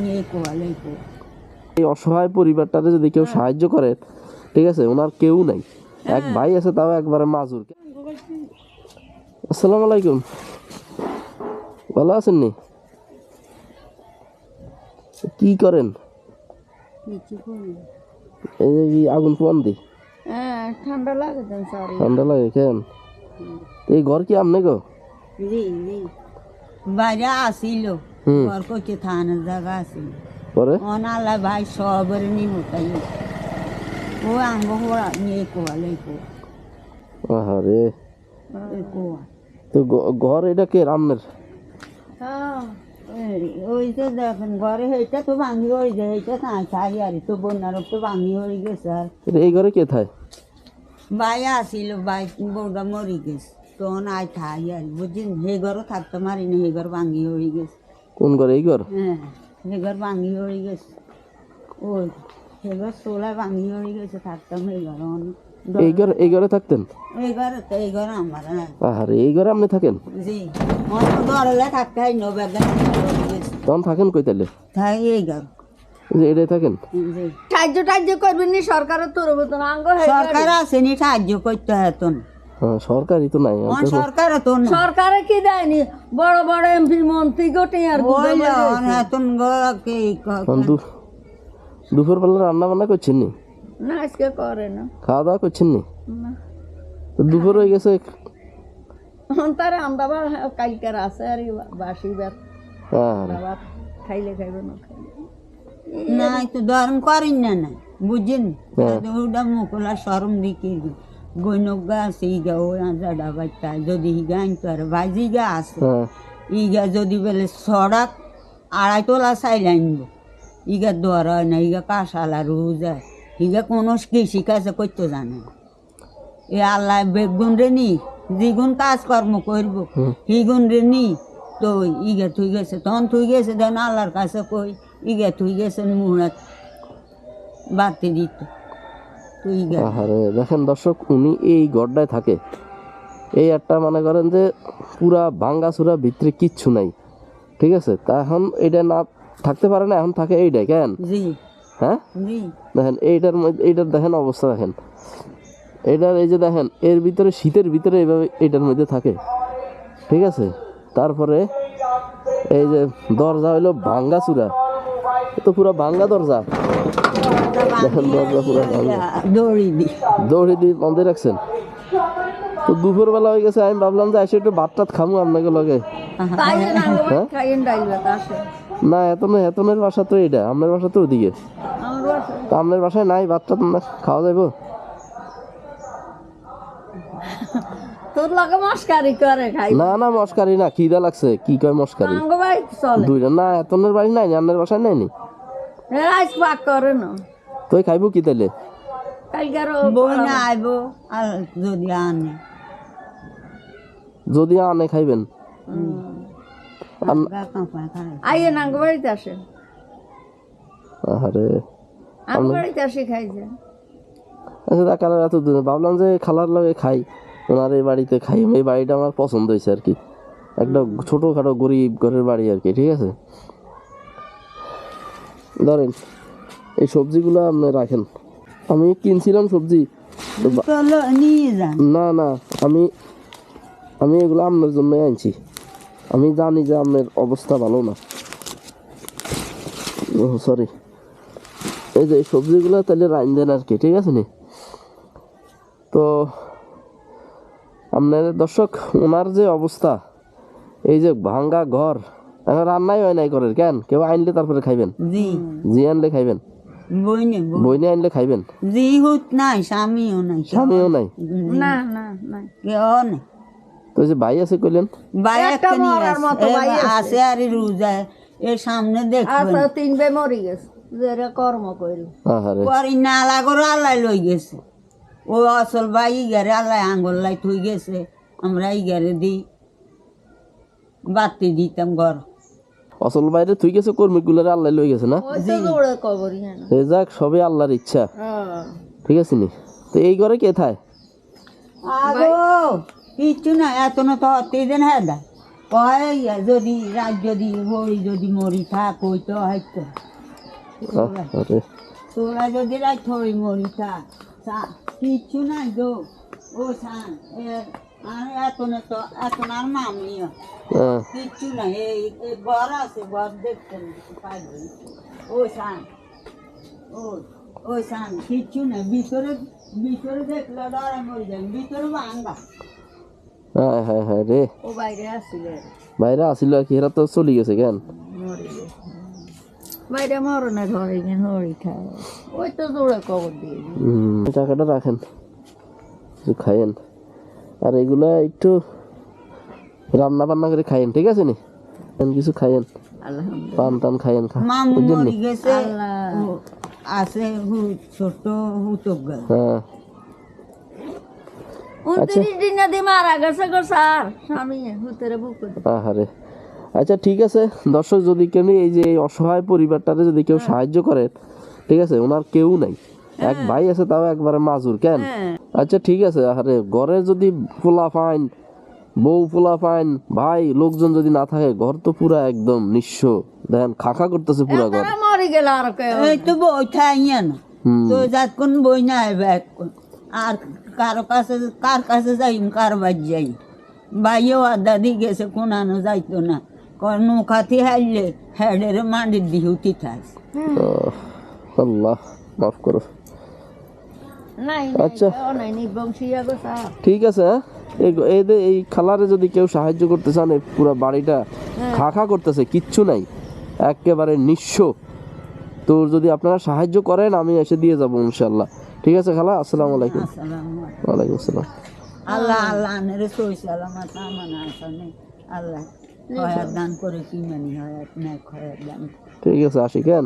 নিয়ে কোয়ালে এই অসহায় পরিবারটারে যদি কেউ সাহায্য করে ঠিক আছে ওনার কেউ নাই। এক ভাই আছে তাও একবারে মাজুর। আসসালামু আলাইকুম। ভালো আছেন নি? কি করেন? এই আগুন পোয়ান দি। হ্যাঁ ঠান্ডা লাগে ঠান্ডা লাগে কেন? এই ঘর কি আমনে গো? বাইরে আসিল। হুম ঘর করছে থানার জায়গা আসিল পরে অনালা ভাই সবের নি মোটাই ও আঙ্গ হওয়া নিয়ে কোয়ালে কোয়া আহারে কোয়া তো গ- ঘর এটা কে রামনের ওই তো দেখেন ঘরে এইটা তো ভাঙি হয়ে যায় এইটা না খাই আর তো বন্যার তো ভাঙি হয়ে গেছে আর এটা এই ঘরে কে থায় বাই আসিল বাই বউটা মরি গেছে তখন আয় খাই আর বুঝছেন হে ঘরও থাকতে পারি না হে ঘর ভাঙি হয়ে গেছে কোন ঘরে এই ঘর? হ্যাঁ হে ঘর ভাঙি হয়ে গেছে। ওই হে ঘর সোলায় ভাঙি হয়ে গেছে থাকতাম এই ঘর অনেক। এই ঘর এই ঘরে থাকতেন? এই ঘর তো এই ঘর আমার হ্যাঁ। আহারে এই ঘরে আপনি থাকেন? জি অনেক ঘর হলে থাকতে হয় নো তখন থাকেন কই তাহলে তাই এই ঘর। এটাই থাকেন? সাহায্য টাহায্য করবেন নি সরকারের তরফ তো আঙ্গ সরকার আসেনি সাহায্য করতে হতো না। সরকারই তো নাই আমার তো সরকারে কি দেয়নি? বড় বড় এমপি মন্ত্রী গোটে আর বলল এতন গকে এখন দু- দুপুরবেলা রান্না বান্না করছেন নি? না আজকে করে না। খাওয়া দাওয়া করছেন নি? দুপুর হয়ে গেছে। তার আমদাবার কালকার আছে আর বাসি আরে খাইলে খাইবে না খাইলে। না তো ধরন করেন না না হ্যাঁ। ওটা মুখলা সরম দিকে গৈনক গা আছে ইগা ও জাডা বাচ্চা যদি ইগা আনতো আর ভাজি গা আছে ইগা যদি বলে সড়ক আড়াই তোলা চাইলে আনব ইগা দর হয় না ইগা কাঁসালা রোজা ইগা কোনো কৃষি কাজ করতে জানে এ আল্লাহ বেগুন রে নি দ্বিগুণ কাজকর্ম করব। হিগুণ রে নি তো ইগে থুই গেছে তখন থুই গেছে দেন আল্লাহর কাছে কই ইগে থুই গেছে মুহূর্ত বাড়তে দিত আহারে দেখেন দর্শক উনি এই গড্ডায় থাকে। এই একটা মনে করেন যে পুরা ভাঙ্গা চূড়া ভিতরে কিচ্ছু নাই। ঠিক আছে? তা এখন এটা না থাকতে পারে না এখন থাকে এইটাই কেন? হ্যাঁ? দেখেন এইটার মধ্যে এইটার দেখেন অবস্থা দেখেন। এইটার এই যে দেখেন এর ভিতরে শীতের ভিতরে এইভাবে এইটার মধ্যে থাকে। ঠিক আছে? তারপরে এই যে দরজা হইল ভাঙ্গা চূড়া তো পুরো ভাঙ্গা দরজা। দেখেন দরজা পুরো ভাঙ্গা দৌড়ি দি। দৌড়ে দিয়ে বন্ধে রাখছেন? তো দুপুরবেলা হয়ে গেছে আমি ভাবলাম যে এসে একটু ভাত টাত খামু আপনাকে লগে। হ্যাঁ? না এতনে এতনের বাসা তো এটা আপনার বাসা তো ওদিকে। আমার আপনার বাসায় নাই ভাত টাত খাওয়া যাব তোর লগে মস্কারি করে খাই। না না মস্কারি না খিদা লাগছে কি কয় মস্কারি? আঙ্গ ভাই চলে। দুইটা না এতনের বাড়ি নাই আপনার বাসায় নাই নি? আজ পাক করে না। তুই খাইবো কি তাহলে? বই না আইব আর যদি আনে। যদি আনে খাইবেন? বাড়িতে আরে বাড়িতে আসে খাইছে আচ্ছা তা কালার এত দূর ভাবলাম যে খালার লগে খাই। ওনার এই বাড়িতে খাই। এই বাড়িটা আমার পছন্দ হয়েছে আর কি। একটা ছোটোখাটো গরিব ঘরের বাড়ি আর কি ঠিক আছে? ধরেন এই সবজিগুলো আপনি রাখেন। আমি কিনছিলাম সবজি। না না আমি আমি এগুলো আপনার জন্যই আনছি। আমি জানি যে আপনার অবস্থা ভালো না। ও সরি এই যে সবজিগুলো তাহলে দেন আর কি ঠিক আছে নি? তো আপনার দর্শক ওনার যে অবস্থা এই যে ভাঙ্গা ঘর এখন রান্নাই হয় নাই করে কেন? কেউ আনলে তারপরে খাইবেন। জি আনলে খাইবেন। বই নে বইনে আনলে খাইবেন? জিহুত নাই স্বামীও নাই। স্বামীও নাই? না না না কেউ নেই। তো এই যে ভাই আছে কইলেন? ভাই একটা একটা নিয়ে মরার মতো ভাই আছে। আর রোজা এর সামনে দেখবেন। আচ্ছা তিন বে মরি গেছে। যে রে কর্ম করি আহারে। পরে নালা করে আল্লাহ লই গেছে। ও আসল ভাই ইগারে আল্লাহ আঙ্গুল লাই থই গেছে। আমরা ইগারে দিই বাতি দিতাম ঘর। অসল বাইরে তুই গেছে কর্মীগুলারে আল্লাহ লই গেছে না? হ্যাঁ যাক সবই আল্লাহর ইচ্ছা। ঠিক আছে নি? তো এই ঘরে কে থায়? আগো কিচ্ছু না এত না তো তিন দিন হ্যাঁ দা কয় যদি রাত যদি হই যদি মরি থাক ওই তো হয়তো। তোরা যদি রাত হই মরি থাক সা- কিচ্ছু নাই গো। ও সান এখন তো এখন আর মামিও হ্যাঁ। কিচ্ছু এই আছে ঘর দেখতে পাইবে ও সান ও ওই সান কিচ্ছু নাই। ভিতরে ভিতরে দেখলে ডরে মরে যাবে ভিতরে ভাঙ্গা হ্যাঁ হ্যাঁ হ্যাঁ রে। ও বাইরে আসলে। বাইরে আসিল কি এরা তো চলে গেছে কেন? মরে বাইরে ঘরে হরি খায় ওই তো দৌড়ে কবর দিয়ে টাকাটা রাখেন। কিছু খাইয়েন। আর এগুলা একটু রান্না বান্না করে খাইয়েন ঠিক আছে নি? কিছু খাইয়েন। পান টান খাইয়েন খা মামু বুঝলেন গেছে। আল্লাহ। ও আছে হু- ছোট হুতক হ্যাঁ। আহারে। আচ্ছা ঠিক আছে। দর্শক যদি কেউ এই যে এই অসহায় পরিবারটারে যদি কেউ সাহায্য করেন ঠিক আছে ওনার কেউ নাই। এক ভাই আছে তাও একবারে মাজুর কেন? হ্যাঁ। আচ্ছা ঠিক আছে আরে ঘরে যদি পোলা ফাইন বউ পোলা ফাইন ভাই লোকজন যদি না থাকে ঘর তো পুরা একদম নিঃস্ব। দেখেন খাখা করতেছে পুরা ঘর। মরে গেল আর কেউ। এই তো বই থাইয়া না। তো যাত কোন বই না আইবে এখন। আর কারও কাছে কার কাছে যাই কার বাদ যাই? বাইও আদা দি গেছে কোনানো যাইতো না। কর নৌকাতে হাইলে হেডের মাটির উঠি থাক আল্লাহ মাফ করো। আচ্ছা। ঠিক আছে হ্যাঁ? এই এদের এই খালারে যদি কেউ সাহায্য করতে চান এই পুরো বাড়িটা খা খা করতেছে কিচ্ছু নাই একেবারে নিঃস্ব। তো যদি আপনারা সাহায্য করেন আমি এসে দিয়ে যাব ইনশাল্লাহ ঠিক আছে খালা? আসসালামু আলাইকুম। ওয়ালাইকুম আসসালাম। আল্লাহ আল্লাহ আনের সই সালামত আমানা আসানে আল্লাহ হয়াত দান করে কি মানি হয়াত না হয়াত দান। ঠিক আছে আসি কেন?